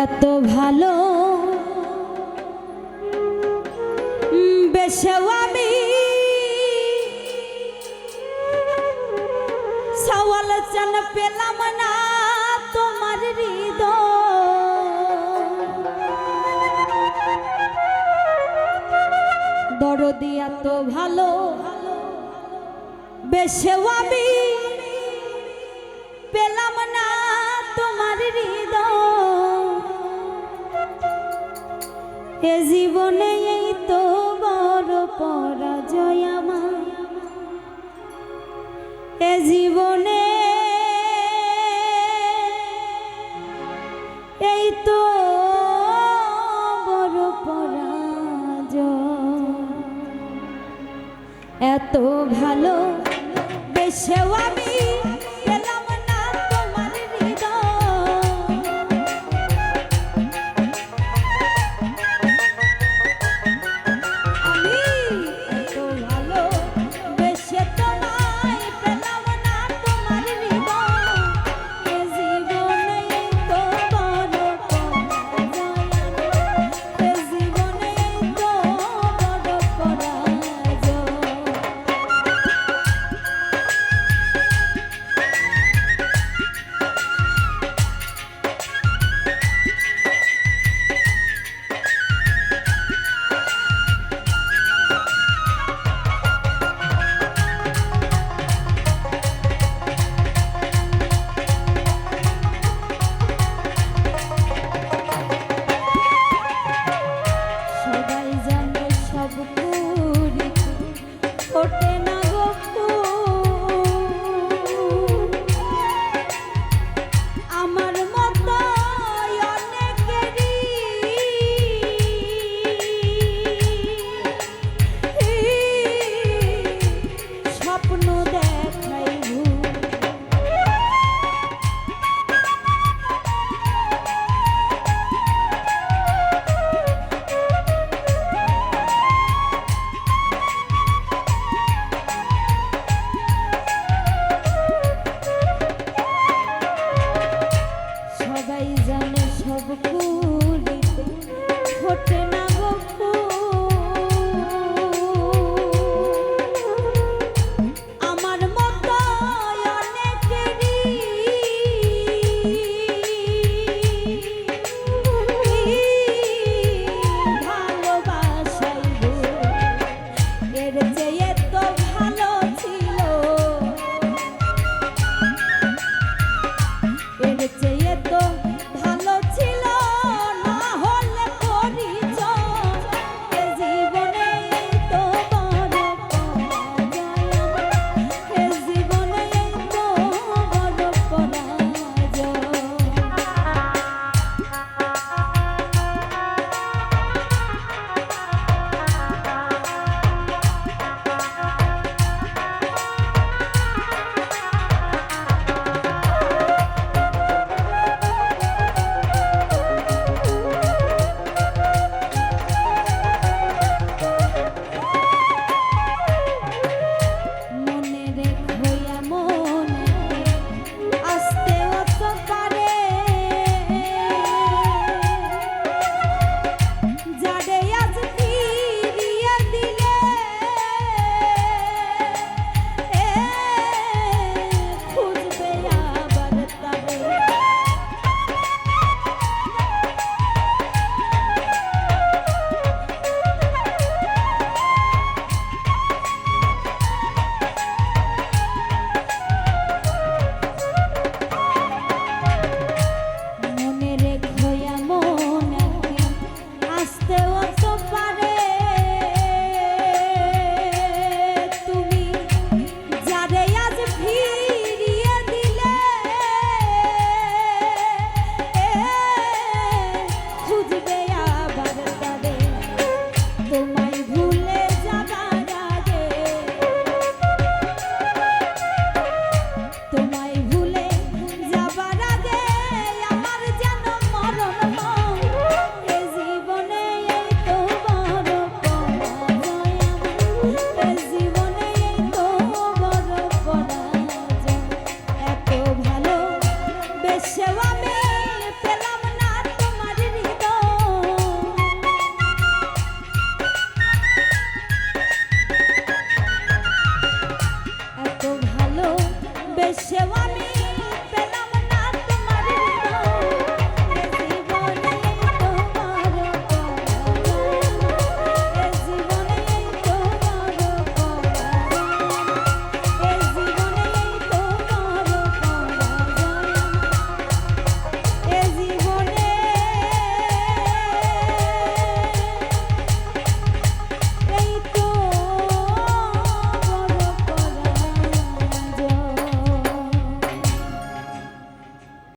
এত ভালো। বেশেও আমি সওয়াল চান পেলাম না তোমার দরদি এত ভালো, বেশেও আমি পেলাম না তোমার হৃদয়। এ জীবনে এই তো বড় পরাজয় আমার। এ জীবনে এই তো বড় পরাজয়। এত ভালো বেশেও আমি